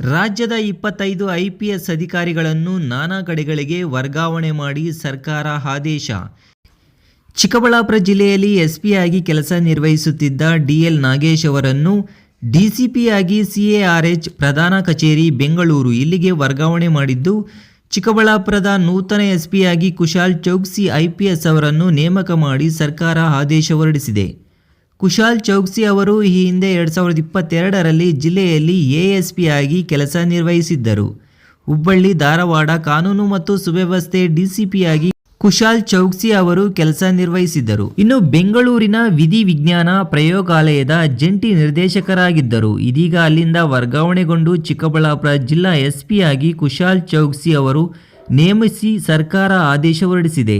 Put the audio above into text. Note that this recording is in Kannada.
ರಾಜ್ಯದ ಇಪ್ಪತ್ತೈದು ಐಪಿಎಸ್ ಅಧಿಕಾರಿಗಳನ್ನು ನಾನಾ ಕಡೆಗಳಿಗೆ ವರ್ಗಾವಣೆ ಮಾಡಿ ಸರ್ಕಾರ ಆದೇಶ. ಚಿಕ್ಕಬಳ್ಳಾಪುರ ಜಿಲ್ಲೆಯಲ್ಲಿ ಎಸ್ಪಿಯಾಗಿ ಕೆಲಸ ನಿರ್ವಹಿಸುತ್ತಿದ್ದ ಡಿಎಲ್ ನಾಗೇಶ್ ಅವರನ್ನು ಡಿಸಿಪಿಯಾಗಿ ಸಿಎಆರ್ಎಚ್ ಪ್ರಧಾನ ಕಚೇರಿ ಬೆಂಗಳೂರು ಇಲ್ಲಿಗೆ ವರ್ಗಾವಣೆ ಮಾಡಿದ್ದು, ಚಿಕ್ಕಬಳ್ಳಾಪುರದ ನೂತನ ಎಸ್ಪಿಯಾಗಿ ಕುಶಾಲ್ ಚೌಕ್ಸಿ ಐಪಿಎಸ್ ಅವರನ್ನು ನೇಮಕ ಮಾಡಿ ಸರ್ಕಾರ ಆದೇಶ ಹೊರಡಿಸಿದೆ. ಕುಶಾಲ್ ಚೌಕ್ಸಿ ಅವರು ಈ ಹಿಂದೆ ಎರಡು ಸಾವಿರದ ಇಪ್ಪತ್ತೆರಡರಲ್ಲಿ ಜಿಲ್ಲೆಯಲ್ಲಿ ಎಎಸ್ಪಿ ಆಗಿ ಕೆಲಸ ನಿರ್ವಹಿಸಿದ್ದರು. ಹುಬ್ಬಳ್ಳಿ, ಧಾರವಾಡ, ಕಾನೂನು ಮತ್ತು ಸುವ್ಯವಸ್ಥೆ ಡಿಸಿಪಿಯಾಗಿ ಕುಶಾಲ್ ಚೌಕ್ಸಿ ಅವರು ಕೆಲಸ ನಿರ್ವಹಿಸಿದ್ದರು. ಇನ್ನು ಬೆಂಗಳೂರಿನ ವಿಧಿ ವಿಜ್ಞಾನ ಪ್ರಯೋಗಾಲಯದ ಜಂಟಿ ನಿರ್ದೇಶಕರಾಗಿದ್ದರು. ಇದೀಗ ಅಲ್ಲಿಂದ ವರ್ಗಾವಣೆಗೊಂಡು ಚಿಕ್ಕಬಳ್ಳಾಪುರ ಜಿಲ್ಲಾ ಎಸ್ಪಿ ಆಗಿ ಕುಶಾಲ್ ಚೌಕ್ಸಿ ಅವರು ನೇಮಿಸಿ ಸರ್ಕಾರ ಆದೇಶ ಹೊರಡಿಸಿದೆ.